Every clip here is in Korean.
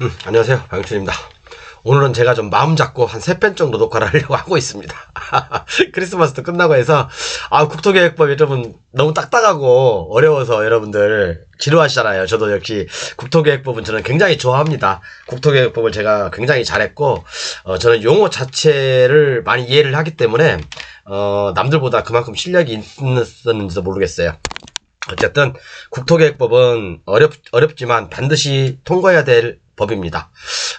음, 안녕하세요. 방영춘입니다. 오늘은 제가 좀 마음 잡고 한 세 편 정도 녹화를 하려고 하고 있습니다. 크리스마스도 끝나고 해서, 아, 국토계획법 여러분 너무 딱딱하고 어려워서 여러분들 지루하시잖아요. 저도 역시 국토계획법은 저는 굉장히 좋아합니다. 국토계획법을 제가 굉장히 잘했고, 어, 저는 용어 자체를 많이 이해를 하기 때문에, 어, 남들보다 그만큼 실력이 있었는지도 모르겠어요. 어쨌든 국토계획법은 어렵 어렵지만 반드시 통과해야 될 법입니다.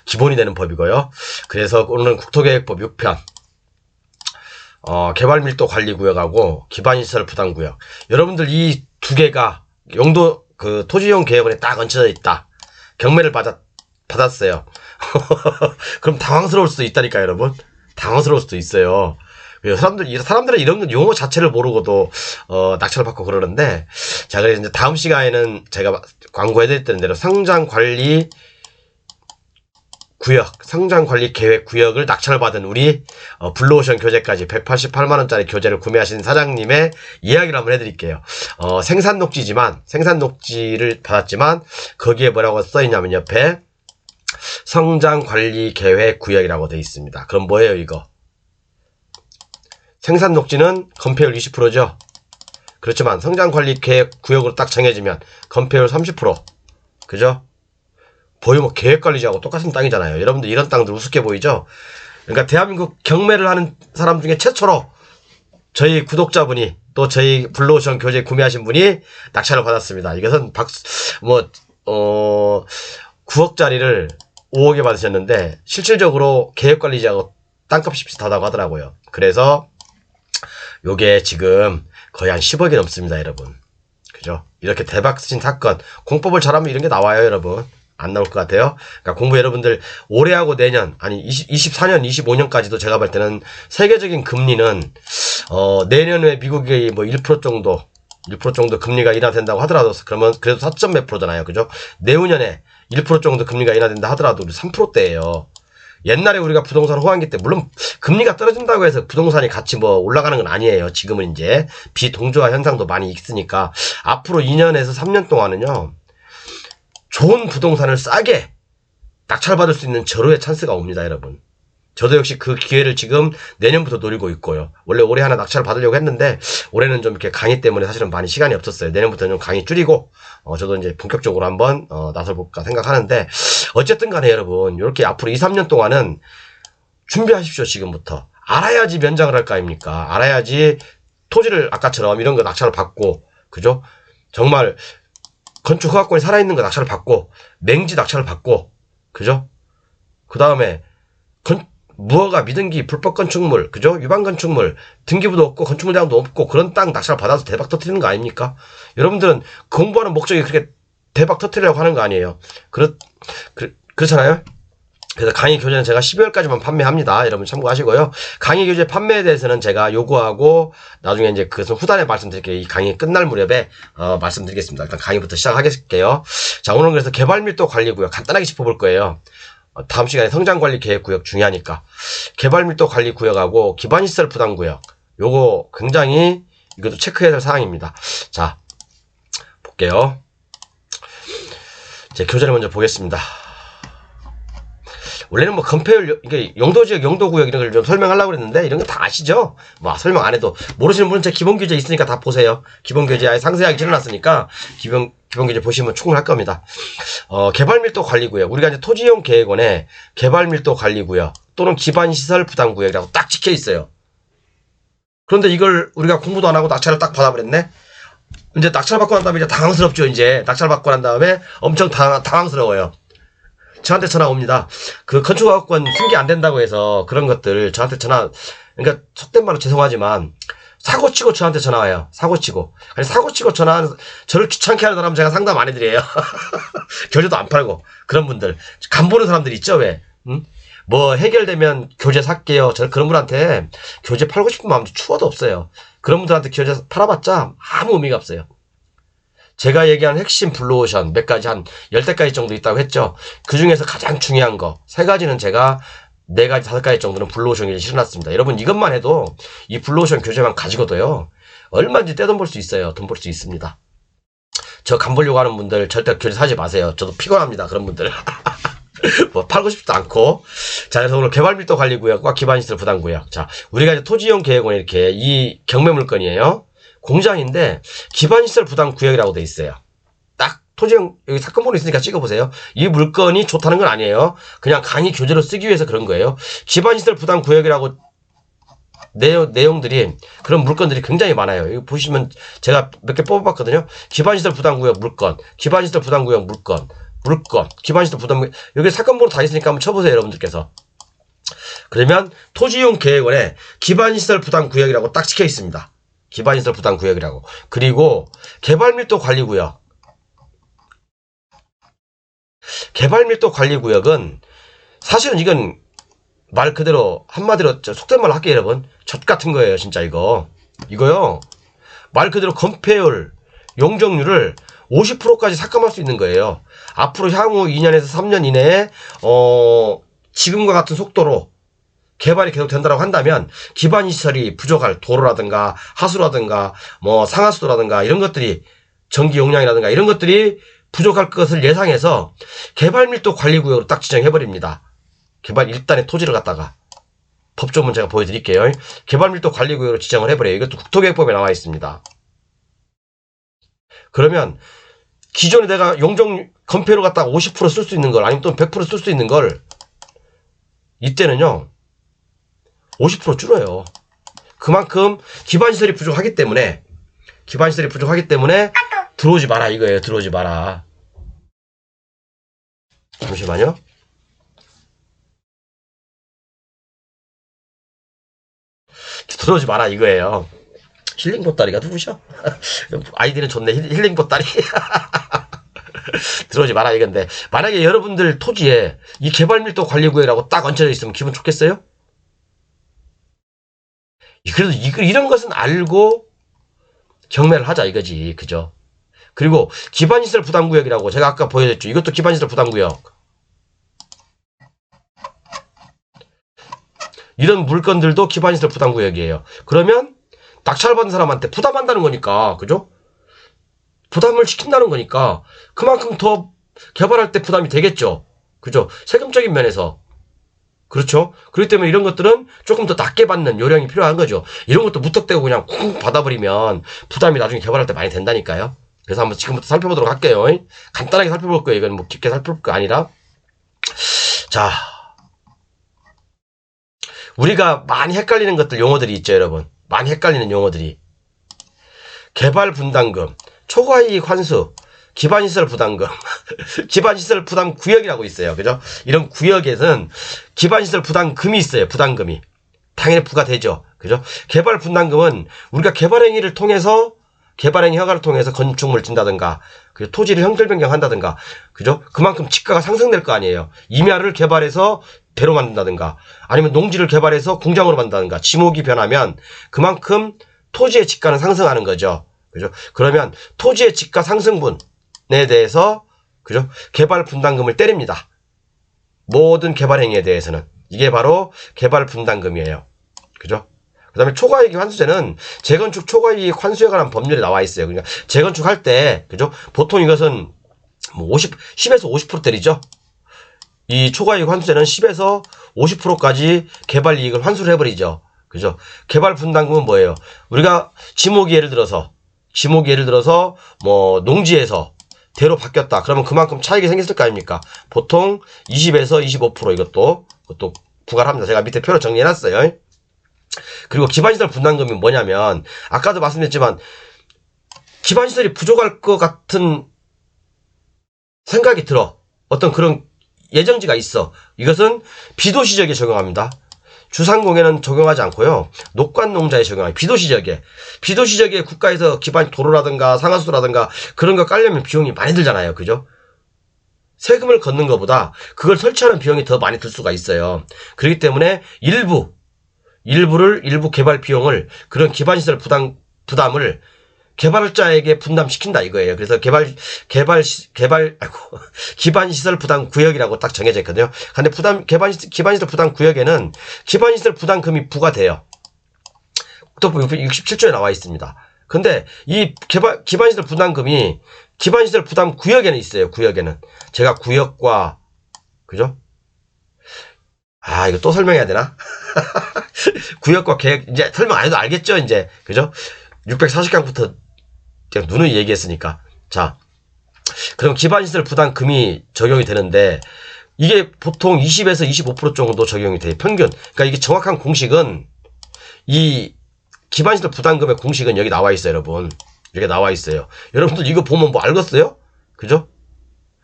기본이 되는 법이고요. 그래서 오늘은 국토계획법 6편 어, 개발밀도 관리구역하고 기반시설 부담구역 여러분들 이 두 개가 용도 그 토지용 계획원에 딱 얹혀져 있다. 경매를 받았 받았어요. 그럼 당황스러울 수도 있다니까 여러분. 당황스러울 수도 있어요. 왜 사람들 이 사람들은 이런 용어 자체를 모르고도 어, 낙찰을 받고 그러는데 자 그래서 이제 다음 시간에는 제가 광고해드렸던 대로 성장 관리 구역, 성장 관리 계획 구역을 낙찰을 받은 우리 어, 블루오션 교재까지 188만 원짜리 교재를 구매하신 사장님의 이야기를 한번 해드릴게요. 어, 생산 녹지지만 생산 녹지를 받았지만 거기에 뭐라고 써 있냐면 옆에 성장 관리 계획 구역이라고 돼 있습니다. 그럼 뭐예요 이거? 생산 녹지는 건폐율 20%죠. 그렇지만 성장 관리 계획 구역으로 딱 정해지면 건폐율 30%. 그죠? 뭐 계획 관리지하고 똑같은 땅이잖아요. 여러분들 이런 땅들 우습게 보이죠? 그러니까 대한민국 경매를 하는 사람 중에 최초로 저희 구독자분이 또 저희 블루오션 교재 구매하신 분이 낙찰을 받았습니다. 이것은 박수 뭐 어 9억짜리를 5억에 받으셨는데 실질적으로 계획 관리지하고 땅값이 비슷하다고 하더라고요. 그래서 요게 지금 거의 한 10억이 넘습니다, 여러분. 그죠? 이렇게 대박 쓰신 사건, 공법을 잘하면 이런 게 나와요, 여러분. 안 나올 것 같아요. 그러니까 공부 여러분들 올해하고 내년, 아니 20, 24년, 25년까지도 제가 볼 때는 세계적인 금리는 어, 내년에 미국이 뭐1% 정도, 1% 정도 금리가 인하된다고 하더라도 그러면 그래도 4. 몇 프로잖아요. 그죠? 내후년에 1% 정도 금리가 인하된다 하더라도 우리 3%대예요. 옛날에 우리가 부동산 호황기 때 물론 금리가 떨어진다고 해서 부동산이 같이 뭐 올라가는 건 아니에요. 지금은 이제 비동조화 현상도 많이 있으니까 앞으로 2년에서 3년 동안은요. 좋은 부동산을 싸게 낙찰받을 수 있는 절호의 찬스가 옵니다, 여러분. 저도 역시 그 기회를 지금 내년부터 노리고 있고요. 원래 올해 하나 낙찰을 받으려고 했는데 올해는 좀 이렇게 강의 때문에 사실은 많이 시간이 없었어요. 내년부터는 좀 강의 줄이고 어, 저도 이제 본격적으로 한번 어, 나서볼까 생각하는데 어쨌든 간에 여러분 이렇게 앞으로 2, 3년 동안은 준비하십시오. 지금부터 알아야지 면장을 할 거 아닙니까? 알아야지 토지를 아까처럼 이런 거 낙찰을 받고 그죠? 정말 건축 허가권이 살아있는 거 낙찰을 받고 맹지 낙찰을 받고 그죠? 그 다음에 건 무허가 미등기 불법 건축물 그죠? 유방 건축물 등기부도 없고 건축물 대장도 없고 그런 땅 낙찰을 받아서 대박 터트리는 거 아닙니까? 여러분들은 공부하는 목적이 그렇게 대박 터트리려고 하는 거 아니에요? 그렇 그, 그렇잖아요? 그래서 강의 교재는 제가 12월까지만 판매합니다. 여러분 참고하시고요. 강의 교재 판매에 대해서는 제가 요구하고 나중에 이제 그것은 후단에 말씀드릴게요. 이 강의 끝날 무렵에 어, 말씀드리겠습니다. 일단 강의부터 시작하겠게요. 자 오늘 그래서 개발 밀도 관리 구역 간단하게 짚어볼 거예요. 어, 다음 시간에 성장 관리 계획 구역 중요하니까 개발 밀도 관리 구역하고 기반 시설 부담 구역 요거 굉장히 이것도 체크해야 될 사항입니다. 자 볼게요. 제 교재를 먼저 보겠습니다. 원래는 뭐 건폐율 이게 용도지역 용도구역 이런 걸 좀 설명하려고 그랬는데 이런 거 다 아시죠? 뭐 설명 안 해도 모르시는 분은 제 기본 교재 있으니까 다 보세요. 기본 교재 아예 상세하게 cil어놨으니까 기본 기본 교재 보시면 충분할 겁니다. 어, 개발 밀도 관리 구역 우리가 이제 토지용 계획원에 개발 밀도 관리 구역 또는 기반 시설 부담 구역이라고 딱 찍혀 있어요. 그런데 이걸 우리가 공부도 안 하고 낙찰을 딱 받아버렸네. 이제 낙찰 받고 난 다음에 이제 당황스럽죠. 이제 낙찰 받고 난 다음에 엄청 당, 당황스러워요. 저한테 전화 옵니다. 그 건축학권 승계 안 된다고 해서 그런 것들 저한테 전화, 그러니까 속된 말로 죄송하지만 사고 치고 저한테 전화 와요. 사고 치고. 아니, 사고 치고 전화하는, 저를 귀찮게 하는 사람 제가 상담 안 해드려요. 교재도 안 팔고. 그런 분들. 간 보는 사람들 있죠, 왜? 응? 뭐 해결되면 교재 살게요. 저 그런 분한테 교재 팔고 싶은 마음도 추워도 없어요. 그런 분들한테 교재 팔아봤자 아무 의미가 없어요. 제가 얘기한 핵심 블루오션 몇 가지 한 열대 가지 정도 있다고 했죠. 그 중에서 가장 중요한 거 세 가지는 제가 네 가지 다섯 가지 정도는 블루오션에 실어놨습니다. 여러분 이것만 해도 이 블루오션 교재만 가지고도요 얼마든지 떼돈 벌 수 있어요. 돈 벌 수 있습니다. 저 간 보려고 하는 분들 절대 교재 사지 마세요. 저도 피곤합니다. 그런 분들. 뭐 팔고 싶지도 않고. 자, 그래서 오늘 개발밀도 관리구역과 기반시설 부담구역. 자, 우리가 이제 토지이용 계획원에 이렇게 이 경매 물건이에요. 공장인데 기반시설 부담 구역이라고 돼 있어요. 딱 토지용 여기 사건번호 있으니까 찍어보세요. 이 물건이 좋다는 건 아니에요. 그냥 강의 교재로 쓰기 위해서 그런 거예요. 기반시설 부담 구역이라고 내용, 내용들이 그런 물건들이 굉장히 많아요. 여기 보시면 제가 몇 개 뽑아봤거든요. 기반시설 부담구역 물건, 기반시설 부담구역 물건, 물건, 기반시설 부담구역 여기 사건번호 다 있으니까 한번 쳐보세요, 여러분들께서. 그러면 토지이용 계획원에 기반시설 부담구역이라고 딱 찍혀 있습니다. 기반시설 부담 구역이라고. 그리고 개발 밀도 관리 구역. 개발 밀도 관리 구역은 사실은 이건 말 그대로 한마디로 저 속된 말로 할게요 여러분 젖 같은 거예요 진짜 이거 이거요 말 그대로 건폐율 용적률을 50%까지 삭감할 수 있는 거예요 앞으로 향후 2년에서 3년 이내에 어 지금과 같은 속도로 개발이 계속 된다고 한다면 기반 시설이 부족할 도로라든가 하수라든가 뭐 상하수도라든가 이런 것들이 전기 용량이라든가 이런 것들이 부족할 것을 예상해서 개발 밀도 관리 구역으로 딱 지정해 버립니다. 개발 1단의 토지를 갖다가 법조문 제가 보여드릴게요. 개발 밀도 관리 구역으로 지정을 해버려요. 이것도 국토계획법에 나와 있습니다. 그러면 기존에 내가 용적 건폐로 갖다가 50%쓸 수 있는 걸 아니면 또 100%쓸 수 있는 걸 이때는요 50% 줄어요. 그만큼 기반시설이 부족하기 때문에 기반시설이 부족하기 때문에 들어오지 마라 이거예요. 들어오지 마라. 잠시만요. 들어오지 마라 이거예요. 힐링 보따리가 누구셔? 아이디는 좋네. 힐- 힐링 보따리. 들어오지 마라 이건데 만약에 여러분들 토지에 이 개발밀도 관리구역이라고 딱 얹혀져 있으면 기분 좋겠어요? 이- 그래도 이, 이런 것은 알고 경매를 하자 이거지 그죠? 그리고 기반시설 부담구역이라고 제가 아까 보여줬죠. 이것도 기반시설 부담구역. 이런 물건들도 기반시설 부담구역이에요. 그러면 낙찰받은 사람한테 부담한다는 거니까, 그죠? 부담을 시킨다는 거니까 그만큼 더 개발할 때 부담이 되겠죠. 그죠? 세금적인 면에서. 그렇죠? 그렇기 때문에 이런 것들은 조금 더 낮게 받는 요령이 필요한 거죠. 이런 것도 무턱대고 그냥 쿵 받아버리면 부담이 나중에 개발할 때 많이 된다니까요. 그래서 한번 지금부터 살펴보도록 할게요. 간단하게 살펴볼 거예요. 이건 뭐 깊게 살펴볼 거 아니라. 자, 우리가 많이 헷갈리는 것들 용어들이 있죠, 여러분. 많이 헷갈리는 용어들이. 개발 분담금, 초과이익 환수, 기반시설 부담금, 기반시설 부담 구역이라고 있어요. 그죠? 이런 구역에는 기반시설 부담금이 있어요. 부담금이. 당연히 부과되죠. 그죠? 개발 분담금은 우리가 개발행위를 통해서 개발행위 허가를 통해서 건축물을 진다든가 그 토지를 형질 변경한다든가 그죠? 그만큼 지가가 상승될 거 아니에요. 임야를 개발해서 배로 만든다든가 아니면 농지를 개발해서 공장으로 만든다든가 지목이 변하면 그만큼 토지의 지가는 상승하는 거죠. 그죠? 그러면 토지의 지가 상승분에 대해서 그죠? 개발 분담금을 때립니다. 모든 개발 행위에 대해서는 이게 바로 개발 분담금이에요. 그죠? 그 다음에 초과이익 환수제는 재건축 초과이익 환수에 관한 법률에 나와 있어요. 그러니까 재건축 할 때 그죠? 보통 이것은 뭐 50, 10에서 50% 때리죠. 이 초과이익 환수제는 10에서 50%까지 개발 이익을 환수를 해버리죠. 그죠? 개발 분담금은 뭐예요? 우리가 지목이 예를 들어서 지목이 예를 들어서 뭐 농지에서 대로 바뀌었다. 그러면 그만큼 차익이 생겼을 거 아닙니까? 보통 20에서 25% 이것도 그것도 부과를 합니다. 제가 밑에 표로 정리해놨어요. 그리고 기반시설 분담금이 뭐냐면 아까도 말씀드렸지만 기반시설이 부족할 것 같은 생각이 들어. 어떤 그런 예정지가 있어. 이것은 비도시 지역에 적용합니다. 주상공에는 적용하지 않고요. 녹관농자에 적용합니다. 비도시 지역에. 비도시 지역에 국가에서 기반 도로라든가 상하수도라든가 그런 거 깔려면 비용이 많이 들잖아요. 그죠? 세금을 걷는 것보다 그걸 설치하는 비용이 더 많이 들 수가 있어요. 그렇기 때문에 일부 일부를 일부 개발 비용을 그런 기반시설 부담 부담을 개발자에게 분담시킨다 이거예요. 그래서 개발 개발 시- 개발 아이고 기반 시설 부담 구역이라고 딱 정해져 있거든요. 근데 부담 개발 기반 시설 부담 구역에는 기반 시설 부담금이 부과돼요. 국토부 67조에 나와 있습니다. 근데 이 개발 기반 시설 부담금이 기반 시설 부담 구역에는 있어요. 구역에는 제가 구역과 그죠? 아, 이거 또 설명해야 되나? 구역과 계획, 이제 설명 안 해도 알겠죠, 이제. 그죠? 640강부터 그냥 누누이 얘기했으니까. 자. 그럼 기반시설 부담금이 적용이 되는데, 이게 보통 20에서 25% 정도 적용이 돼요. 평균. 그러니까 이게 정확한 공식은, 이 기반시설 부담금의 공식은 여기 나와 있어요, 여러분. 이렇게 나와 있어요. 여러분들 이거 보면 뭐 알겠어요? 그죠?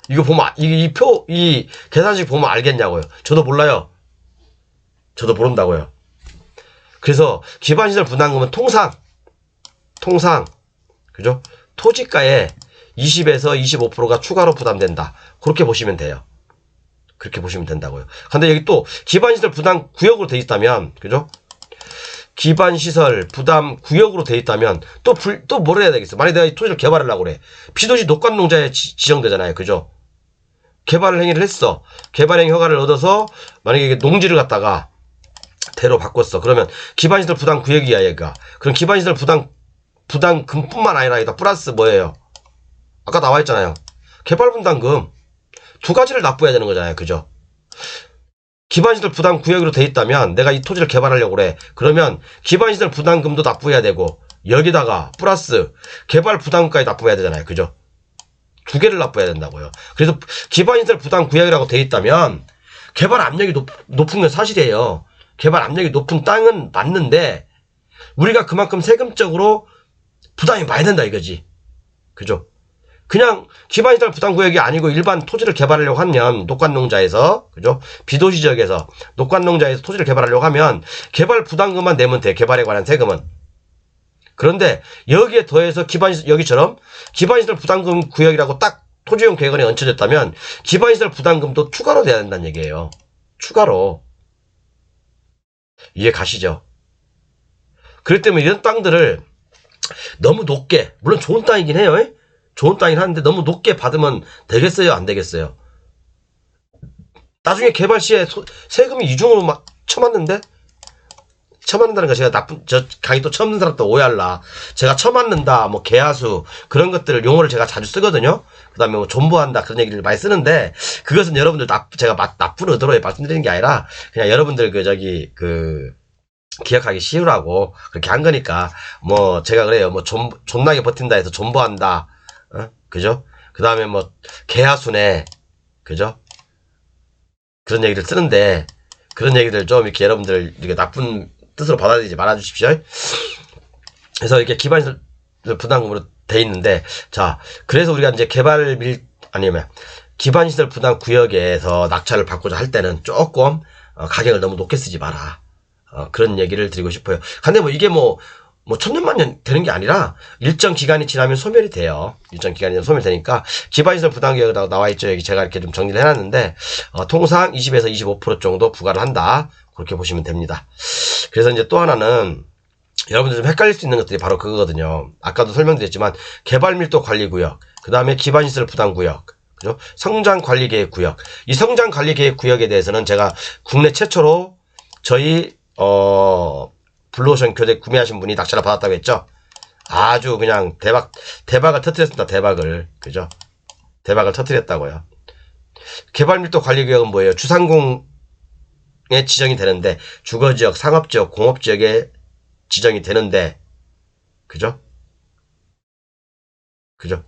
이거 보면, 아- 이, 이 표, 이 계산식 보면 알겠냐고요. 저도 몰라요. 저도 모른다고요. 그래서 기반시설 부담금은 통상, 통상, 그죠? 토지가의 20에서 25%가 추가로 부담된다. 그렇게 보시면 돼요. 그렇게 보시면 된다고요. 근데 여기 또 기반시설 부담 구역으로 돼 있다면, 그죠? 기반시설 부담 구역으로 돼 있다면 또 불, 또뭘 해야 되겠어? 만약에 내가 이 토지를 개발하려고 그래. 피도시 녹관농자에 지- 지정되잖아요. 그죠? 개발 행위를 했어. 개발 행위 허가를 얻어서 만약에 농지를 갖다가 대로 바꿨어. 그러면 기반시설 부담 구역이야 얘가. 그럼 기반시설 부담 부담 금뿐만 아니라 여기다 플러스 뭐예요? 아까 나와 있잖아요. 개발 분담금 두 가지를 납부해야 되는 거잖아요. 그죠? 기반시설 부담 구역으로 돼 있다면 내가 이 토지를 개발하려고 그래. 그러면 기반시설 부담금도 납부해야 되고 여기다가 플러스 개발 부담금까지 납부해야 되잖아요. 그죠? 두 개를 납부해야 된다고요. 그래서 기반시설 부담 구역이라고 돼 있다면 개발 압력이 높, 높은 건 사실이에요. 개발 압력이 높은 땅은 맞는데 우리가 그만큼 세금적으로 부담이 많이 된다 이거지. 그죠? 그냥 기반시설 부담 구역이 아니고 일반 토지를 개발하려고 하면 녹관 농자에서 그죠? 비도시 지역에서 녹관 농자에서 토지를 개발하려고 하면 개발 부담금만 내면 돼. 개발에 관한 세금은. 그런데 여기에 더해서 기반시설 여기처럼 기반시설 부담금 구역이라고 딱 토지용 계획안에 얹혀졌다면 기반시설 부담금도 추가로 내야 된다는 얘기예요. 추가로. 이해 가시죠? 그렇기 때문에 이런 땅들을 너무 높게, 물론 좋은 땅이긴 해요. 에? 좋은 땅이긴 한데 너무 높게 받으면 되겠어요? 안 되겠어요? 나중에 개발 시에 소- 세금이 이중으로 막 쳐맞는데? 쳐맞는다는 거 제가 나쁜, 저 강의 또 처음 듣는 사람 또 오해할라. 제가 쳐맞는다, 뭐 개하수, 그런 것들을 용어를 제가 자주 쓰거든요? 그 다음에 뭐 존버한다, 그런 얘기를 많이 쓰는데, 그것은 여러분들 나, 제가 마- 나쁜 의도로 말씀드리는 게 아니라, 그냥 여러분들 그, 저기, 그, 기억하기 쉬우라고 그렇게 한 거니까 뭐 제가 그래요. 뭐 존, 존나게 버틴다 해서 존버한다. 어? 그죠? 그 다음에 뭐 개하순에 그죠? 그런 얘기를 쓰는데 그런 얘기들 좀 이렇게 여러분들 이렇게 나쁜 뜻으로 받아들이지 말아 주십시오. 그래서 이렇게 기반시설 부담금으로 돼 있는데 자 그래서 우리가 이제 개발 밀 아니면 기반시설 부담 구역에서 낙찰을 받고자 할 때는 조금 어, 가격을 너무 높게 쓰지 마라 어, 그런 얘기를 드리고 싶어요. 근데 뭐 이게 뭐, 뭐 천년만년 되는 게 아니라 일정 기간이 지나면 소멸이 돼요. 일정 기간이 지나면 소멸되니까 기반시설 부담계획이라고 나와 있죠. 여기 제가 이렇게 좀 정리를 해놨는데 어, 통상 20에서 25% 정도 부과를 한다. 그렇게 보시면 됩니다. 그래서 이제 또 하나는 여러분들 좀 헷갈릴 수 있는 것들이 바로 그거거든요. 아까도 설명드렸지만 개발 밀도 관리 구역, 그 다음에 기반시설 부담 구역, 그죠? 성장 관리 계획 구역. 이 성장 관리 계획 구역에 대해서는 제가 국내 최초로 저희 어, 블루오션 교대 구매하신 분이 낙찰을 받았다고 했죠? 아주 그냥 대박, 대박을 터뜨렸습니다. 대박을. 그죠? 대박을 터뜨렸다고요. 개발밀도 관리구역은 뭐예요? 주상공에 지정이 되는데, 주거지역, 상업지역, 공업지역에 지정이 되는데, 그죠? 그죠?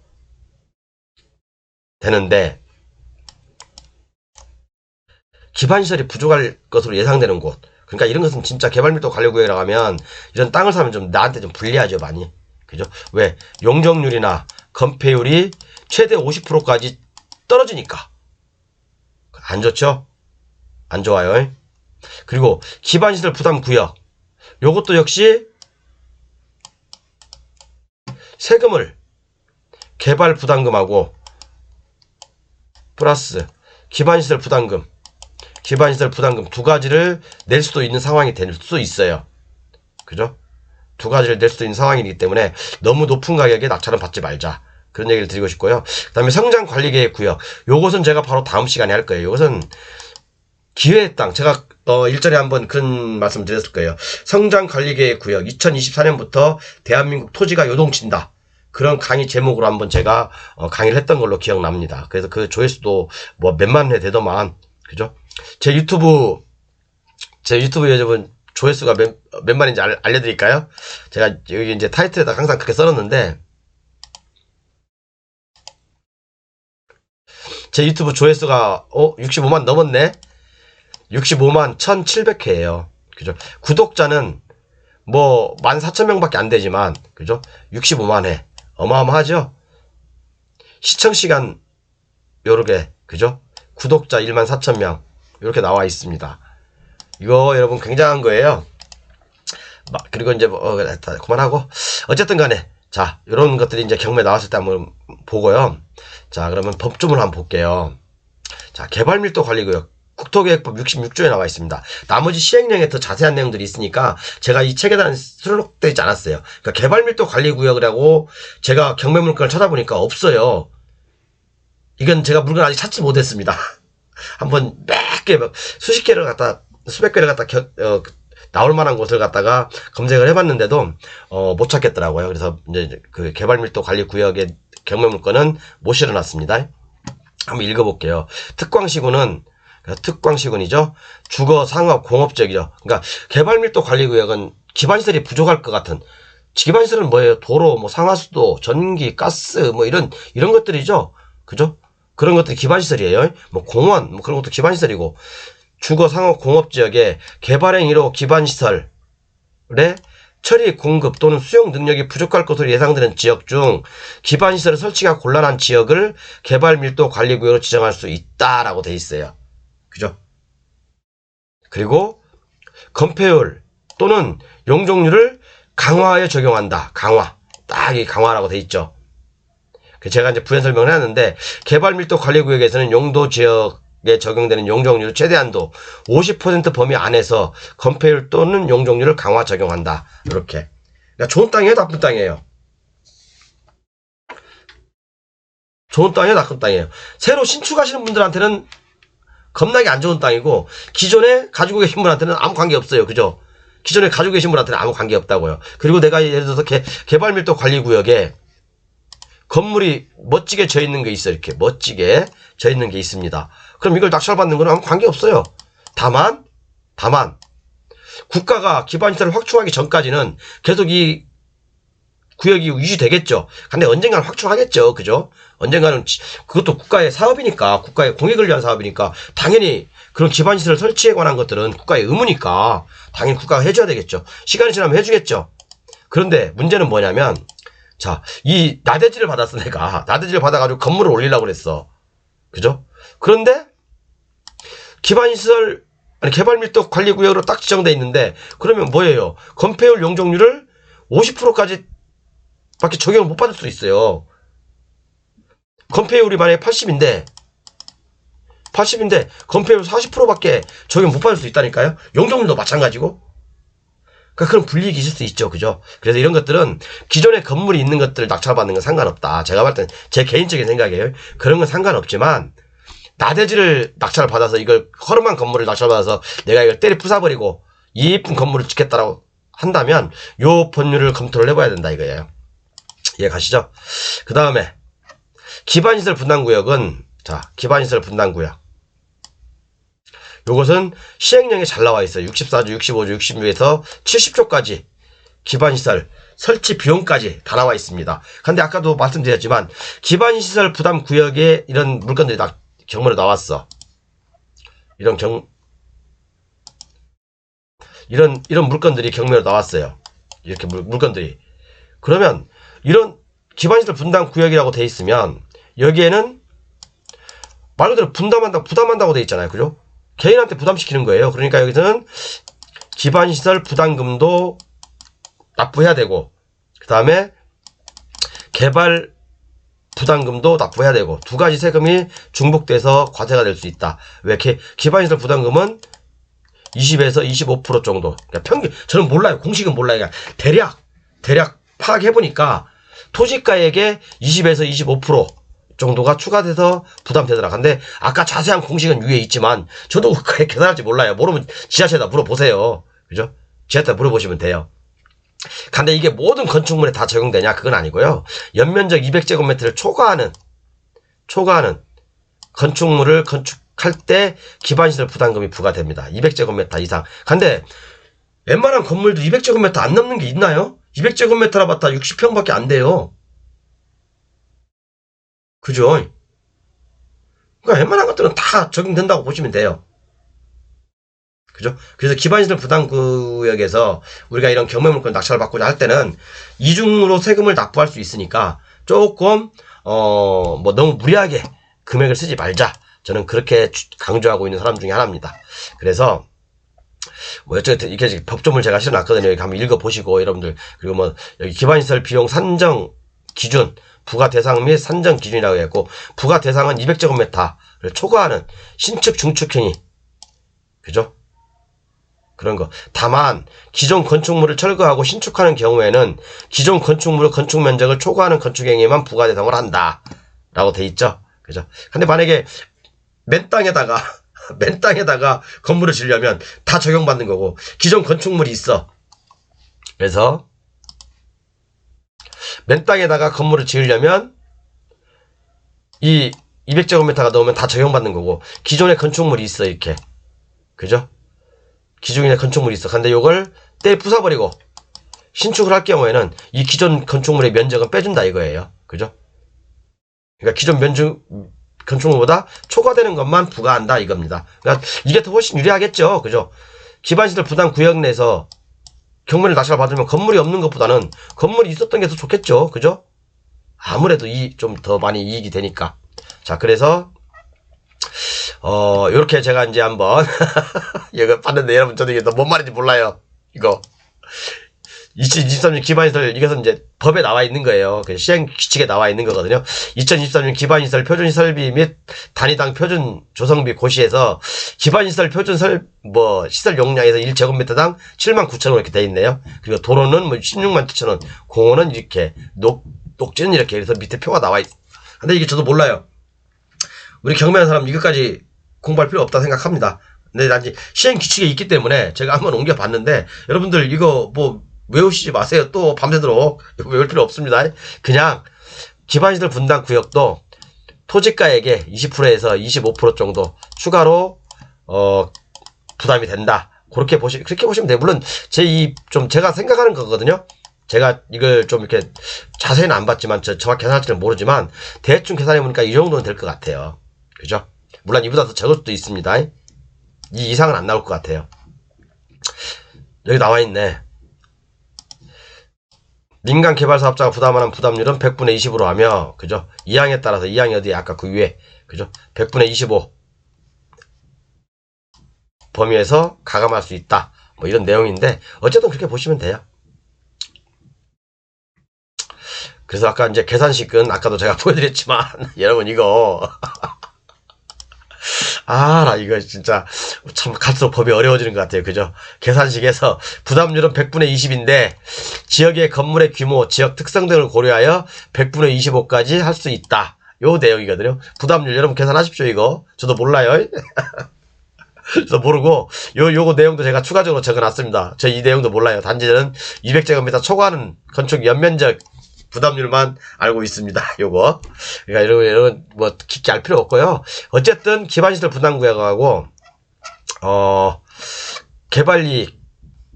되는데, 기반시설이 부족할 것으로 예상되는 곳, 그러니까 이런 것은 진짜 개발밀도 관리구역이라고 하면 이런 땅을 사면 좀 나한테 좀 불리하죠 많이. 그죠? 왜? 용적률이나 건폐율이 최대 50%까지 떨어지니까. 안 좋죠? 안 좋아요. 그리고 기반시설 부담 구역. 요것도 역시 세금을 개발 부담금하고 플러스 기반시설 부담금 기반시설 부담금 두 가지를 낼 수도 있는 상황이 될 수 있어요. 그죠? 두 가지를 낼 수도 있는 상황이기 때문에 너무 높은 가격에 낙찰은 받지 말자. 그런 얘기를 드리고 싶고요. 그 다음에 성장관리계획 구역. 요것은 제가 바로 다음 시간에 할 거예요. 요것은 기회의 땅. 제가 어, 일전에 한번 그런 말씀 드렸을 거예요. 성장관리계획 구역. 2024년부터 대한민국 토지가 요동친다. 그런 강의 제목으로 한번 제가 어, 강의를 했던 걸로 기억납니다. 그래서 그 조회수도 뭐 몇만 회 되더만 그죠? 제 유튜브 제 유튜브 여러분 조회수가 몇, 몇 만인지 알, 알려드릴까요? 제가 여기 이제 타이틀에다 항상 그렇게 써놨는데 제 유튜브 조회수가 어 65만 넘었네. 65만 1,700회예요. 그죠? 구독자는 뭐 14,000명 밖에 안 되지만 그죠? 65만 회. 어마어마하죠? 시청 시간 요렇게 그죠? 구독자 1만 4천 명 이렇게 나와 있습니다. 이거 여러분 굉장한 거예요. 막 그리고 이제 뭐 어, 다 그만하고 어쨌든 간에 자 이런 것들이 이제 경매 나왔을 때 한번 보고요. 자 그러면 법조문 한번 볼게요. 자 개발밀도 관리구역 국토계획법 66조에 나와 있습니다. 나머지 시행령에 더 자세한 내용들이 있으니까 제가 이 책에다 수록되어 있지 않았어요. 그러니까 개발밀도 관리구역이라고 제가 경매 물건을 찾아보니까 없어요. 이건 제가 물건 아직 찾지 못했습니다. 한번 몇 개, 막 수십 개를 갖다, 수백 개를 갖다 겨, 어, 나올 만한 곳을 갖다가 검색을 해봤는데도, 어, 못 찾겠더라고요. 그래서 이제 그 개발밀도 관리 구역의 경매 물건은 못 실어놨습니다. 한번 읽어볼게요. 특광시군은, 특광시군이죠. 주거, 상업, 공업적이죠. 그러니까 개발밀도 관리 구역은 기반시설이 부족할 것 같은, 기반시설은 뭐예요? 도로, 뭐 상하수도, 전기, 가스, 뭐 이런, 이런 것들이죠. 그죠? 그런 것들이 기반시설이에요. 뭐 공원, 뭐 그런 것도 기반시설이고, 주거, 상업, 공업 지역에 개발 행위로 기반시설의 처리, 공급 또는 수용 능력이 부족할 것으로 예상되는 지역 중 기반시설 설치가 곤란한 지역을 개발 밀도 관리 구역으로 지정할 수 있다라고 돼 있어요. 그죠? 그리고 건폐율 또는 용적률을 강화에 적용한다. 강화. 딱 이 강화라고 돼 있죠. 그 제가 이제 부연 설명을 해놨는데 개발 밀도 관리 구역에서는 용도 지역 에 적용되는 용적률 최대한도 50% 범위 안에서 건폐율 또는 용적률을 강화 적용한다. 이렇게. 그러니까 좋은 땅이에요, 나쁜 땅이에요. 좋은 땅이에요, 나쁜 땅이에요. 새로 신축하시는 분들한테는 겁나게 안 좋은 땅이고 기존에 가지고 계신 분한테는 아무 관계 없어요. 그죠? 기존에 가지고 계신 분한테는 아무 관계 없다고요. 그리고 내가 예를 들어서 개, 개발 밀도 관리 구역에 건물이 멋지게 져 있는 게 있어 이렇게 멋지게 져 있는 게 있습니다. 그럼 이걸 낙찰받는 거는 아무 관계 없어요. 다만 다만 국가가 기반시설을 확충하기 전까지는 계속 이 구역이 유지되겠죠. 근데 언젠가는 확충하겠죠. 그죠? 언젠가는 지- 그것도 국가의 사업이니까 국가의 공익을 위한 사업이니까 당연히 그런 기반시설 설치에 관한 것들은 국가의 의무니까 당연히 국가가 해줘야 되겠죠. 시간이 지나면 해주겠죠. 그런데 문제는 뭐냐면 자, 이 나대지를 받았어, 내가. 나대지를 받아가지고 건물을 올리려고 그랬어. 그죠? 그런데, 기반시설, 아니, 개발밀도 관리구역으로 딱 지정돼 있는데, 그러면 뭐예요? 건폐율 용적률을 50%까지 밖에 적용을 못 받을 수 있어요. 건폐율이 만약에 80인데, 80인데, 건폐율 40%밖에 적용 못 받을 수 있다니까요? 용적률도 마찬가지고. 그러니까 그런 불이익이 있을 수 있죠. 그죠? 그래서 이런 것들은 기존에 건물이 있는 것들을 낙찰받는 건 상관없다. 제가 봤을 땐 제 개인적인 생각이에요. 그런 건 상관없지만 나대지를 낙찰을 받아서 이걸 허름한 건물을 낙찰받아서 내가 이걸 때려 부숴버리고 이쁜 건물을 짓겠다라고 한다면 요 법률을 검토를 해봐야 된다 이거예요. 이해 가시죠? 그 다음에 기반시설 분담구역은 자 기반시설 분담구역 요것은 시행령에 잘 나와 있어요. 64조, 65조, 66에서 70조까지 기반시설 설치 비용까지 다 나와 있습니다. 근데 아까도 말씀드렸지만 기반시설 부담 구역에 이런 물건들이 다 경매로 나왔어. 이런 경 이런 이런 물건들이 경매로 나왔어요. 이렇게 물, 물건들이 그러면 이런 기반시설 분담 구역이라고 돼 있으면 여기에는 말 그대로 분담한다 부담한다고 돼 있잖아요. 그죠? 개인한테 부담시키는 거예요. 그러니까 여기서는 기반시설 부담금도 납부해야 되고, 그 다음에 개발 부담금도 납부해야 되고, 두 가지 세금이 중복돼서 과세가 될 수 있다. 왜? 이렇게 기반시설 부담금은 20에서 25% 정도. 그러니까 평균, 저는 몰라요. 공식은 몰라요. 그냥 대략, 대략 파악해 보니까 토지가액의 20에서 25% 정도가 추가돼서 부담되더라. 근데 아까 자세한 공식은 위에 있지만 저도 그렇게 계산할지 몰라요. 모르면 지자체에다 물어보세요. 그죠? 지자체에다 물어보시면 돼요. 근데 이게 모든 건축물에 다 적용되냐? 그건 아니고요. 연면적 200제곱미터를 초과하는 초과하는 건축물을 건축 할 때 기반시설 부담금이 부과됩니다. 200제곱미터 이상. 근데 웬만한 건물도 200제곱미터 안 넘는 게 있나요? 200제곱미터라 봤다 60평밖에 안 돼요. 그죠? 그러니까 웬만한 것들은 다 적용된다고 보시면 돼요. 그죠? 그래서 기반시설 부담구역에서 우리가 이런 경매물건 낙찰을 받고자 할 때는 이중으로 세금을 납부할 수 있으니까 조금 어 뭐 너무 무리하게 금액을 쓰지 말자. 저는 그렇게 주- 강조하고 있는 사람 중에 하나입니다. 그래서 뭐 어쨌든 이게 지금 법조문을 제가 실어놨거든요. 여기 한번 읽어보시고 여러분들 그리고 뭐 여기 기반시설 비용 산정 기준 부가 대상 및 산정 기준이라고 했고 부가 대상은 200제곱미터를 초과하는 신축 중축행위 그죠? 그런 거. 다만 기존 건축물을 철거하고 신축하는 경우에는 기존 건축물 건축 면적을 초과하는 건축 행위만 부가 대상을 한다라고 돼 있죠. 그죠? 근데 만약에 맨 땅에다가 맨 땅에다가 건물을 지으려면 다 적용받는 거고 기존 건축물이 있어. 그래서 맨 땅에다가 건물을 지으려면 이 200제곱미터가 넘으면 다 적용받는 거고 기존에 건축물이 있어 이렇게. 그죠? 기존에 건축물이 있어. 근데 요걸 떼 부숴버리고 신축을 할 경우에는 이 기존 건축물의 면적은 빼준다 이거예요. 그죠? 그러니까 기존 면적 건축물보다 초과되는 것만 부과한다 이겁니다. 그러니까 이게 더 훨씬 유리하겠죠. 그죠? 기반시설 부담 구역 내에서 경매를 낙찰 받으면 건물이 없는 것보다는 건물이 있었던 게 더 좋겠죠. 그죠? 아무래도 이 좀 더 많이 이익이 되니까. 자, 그래서 어, 요렇게 제가 이제 한번, 이거 봤는데 여러분 저도 이게 뭔 말인지 몰라요. 이거. 2023년 기반시설, 이것은 이제 법에 나와 있는 거예요. 그 시행 규칙에 나와 있는 거거든요. 2023년 기반시설 표준시설비 및 단위당 표준 조성비 고시에서 기반시설 표준 설, 뭐, 시설 용량에서 1제곱미터당 7만 9천 원 이렇게 돼 있네요. 그리고 도로는 뭐 16만 7천 원, 공원은 이렇게, 녹, 녹지는 이렇게 해서 밑에 표가 나와 있, 근데 이게 저도 몰라요. 우리 경매하는 사람 이것까지 공부할 필요 없다 생각합니다. 근데 단지 시행 규칙에 있기 때문에 제가 한번 옮겨봤는데 여러분들 이거 뭐 외우시지 마세요. 또 밤새도록 외울 필요 없습니다. 그냥 기반시설 분당 구역도 토지가액의 20%에서 25% 정도 추가로 어 부담이 된다. 그렇게 보시 그렇게 보시면 돼요. 물론 제 이 좀 제가 생각하는 거거든요. 제가 이걸 좀 이렇게 자세히는 안 봤지만 저 정확히 계산할지는 모르지만 대충 계산해 보니까 이 정도는 될 것 같아요. 그죠? 물론 이보다 더 적을 수도 있습니다. 이 이상은 안 나올 것 같아요. 여기 나와 있네. 민간 개발 사업자가 부담하는 부담률은 100분의 20으로 하며, 그죠? 이항에 따라서 이항이 어디에 아까 그 위에, 그죠? 100분의 25 범위에서 가감할 수 있다. 뭐 이런 내용인데 어쨌든 그렇게 보시면 돼요. 그래서 아까 이제 계산식은 아까도 제가 보여드렸지만 여러분 이거 아, 나 이거 진짜 참 갈수록 법이 어려워지는 것 같아요. 그죠? 계산식에서 부담률은 100분의 20인데 지역의 건물의 규모, 지역 특성 등을 고려하여 100분의 25까지 할 수 있다. 요 내용이거든요. 부담률 여러분 계산하십시오, 이거. 저도 몰라요. 저도 모르고 요 요거 내용도 제가 추가적으로 적어놨습니다. 저 이 내용도 몰라요. 단지 저는 200제곱미터 초과하는 건축 연면적 부담률만 알고 있습니다. 요거. 그러니까 여러분, 여러분, 뭐, 깊게 알 필요 없고요. 어쨌든, 기반시설 분담구역하고, 어, 개발이익,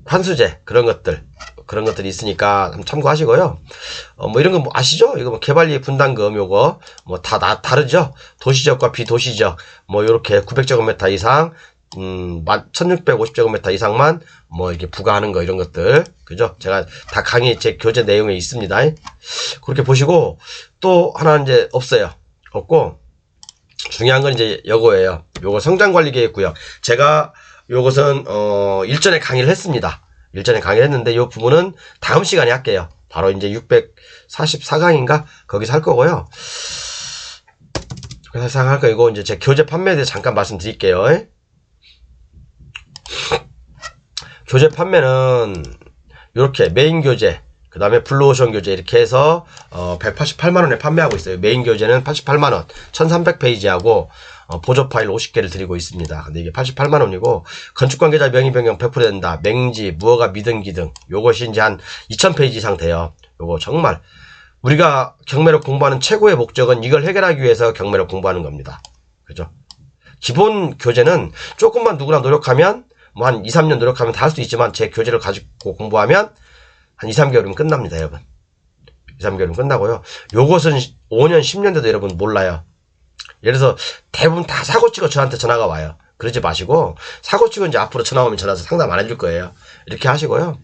환수제, 그런 것들, 그런 것들이 있으니까 참고하시고요. 어, 뭐, 이런 거 뭐 아시죠? 이거 뭐, 개발이익 분담금, 요거, 뭐, 다, 다, 다르죠? 도시적과 비도시적, 뭐, 요렇게 900제곱미터 이상, 음, 1650제곱미터 이상만 뭐 이렇게 부과하는 거 이런 것들 그죠? 제가 다 강의 제 교재 내용에 있습니다. 그렇게 보시고 또 하나 이제 없어요. 없고 중요한 건 이제 요거예요. 요거 성장 관리 계획구역. 제가 요것은 어 일전에 강의를 했습니다. 일전에 강의를 했는데 요 부분은 다음 시간에 할게요. 바로 이제 644강인가 거기서 할 거고요. 그래서 할거 이거 이제 제 교재 판매에 대해서 잠깐 말씀드릴게요. 교재 판매는 이렇게 메인 교재, 그 다음에 블루오션 교재 이렇게 해서 어 188만 원에 판매하고 있어요. 메인 교재는 88만 원, 1300페이지하고 어, 보조 파일 50개를 드리고 있습니다. 근데 이게 88만 원이고 건축 관계자 명의 변경 100% 된다. 맹지, 무허가 미등기 등 요것이 이제 한 2000페이지 이상 돼요. 요거 정말 우리가 경매를 공부하는 최고의 목적은 이걸 해결하기 위해서 경매를 공부하는 겁니다. 그죠? 기본 교재는 조금만 누구나 노력하면 뭐 한 2, 3년 노력하면 다 할 수 있지만 제 교재를 가지고 공부하면 한 2, 3개월이면 끝납니다, 여러분. 2, 3개월이면 끝나고요. 요것은 5년, 10년 돼도 여러분 몰라요. 예를 들어서 대부분 다 사고 치고 저한테 전화가 와요. 그러지 마시고 사고 치고 이제 앞으로 전화 오면 전화해서 상담 안 해줄 거예요. 이렇게 하시고요.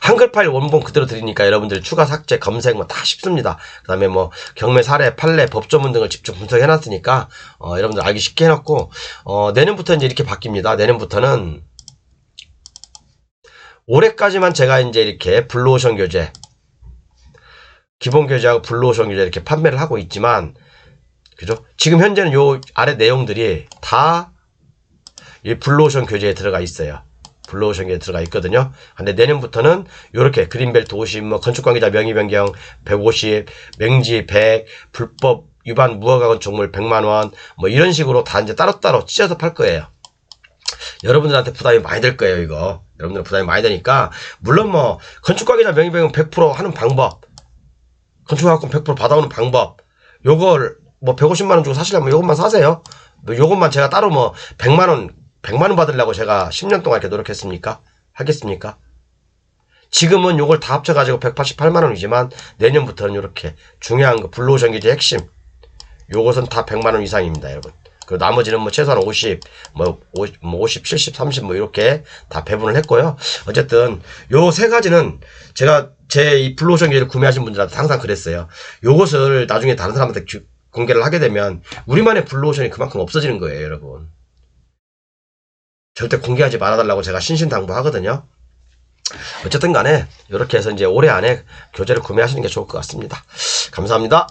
한글 파일 원본 그대로 드리니까 여러분들 추가 삭제 검색 뭐 다 쉽습니다. 그 다음에 뭐 경매 사례 판례 법조문 등을 직접 분석해 놨으니까 어, 여러분들 알기 쉽게 해놓고 어, 내년부터 이제 이렇게 바뀝니다. 내년부터는 올해까지만 제가 이제 이렇게 블루오션 교재 기본 교재하고 블루오션 교재 이렇게 판매를 하고 있지만 그죠? 지금 현재는 요 아래 내용들이 다 이 블루오션 교재에 들어가 있어요. 블루오션 교재에 들어가 있거든요. 근데 내년부터는 요렇게 그린벨트 50, 뭐 건축 관계자 명의 변경 150, 맹지 100, 불법 위반 무허가건 종물 100만 원, 뭐 이런 식으로 다 이제 따로따로 찢어서 팔 거예요. 여러분들한테 부담이 많이 될 거예요, 이거. 여러분들 부담이 많이 되니까 물론 뭐 건축 관계자 명의 변경 100% 하는 방법, 건축학권 100% 받아오는 방법, 요걸 뭐 150만 원 주고 사시려면 요것만 사세요. 뭐 요것만 제가 따로 뭐 100만 원, 100만 원 받으려고 제가 10년 동안 이렇게 노력했습니까? 하겠습니까? 지금은 요걸 다 합쳐가지고 188만 원이지만 내년부터는 이렇게 중요한 거 블루오션 기제 핵심 요것은 다 100만 원 이상입니다, 여러분. 그 나머지는 뭐 최소한 50, 뭐 50, 뭐 50, 70, 30 뭐 이렇게 다 배분을 했고요. 어쨌든 요 세 가지는 제가 제 이 블루오션 기제를 구매하신 분들한테 항상 그랬어요. 요것을 나중에 다른 사람한테 규- 공개를 하게 되면 우리만의 블루오션이 그만큼 없어지는 거예요, 여러분. 절대 공개하지 말아달라고 제가 신신당부하거든요. 어쨌든 간에 이렇게 해서 이제 올해 안에 교재를 구매하시는 게 좋을 것 같습니다. 감사합니다.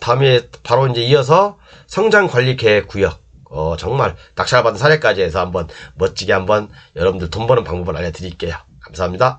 다음에 바로 이제 이어서 성장 관리 계획 구역. 어, 정말 낙찰 받은 사례까지 해서 한번 멋지게 한번 여러분들 돈 버는 방법을 알려드릴게요. 감사합니다.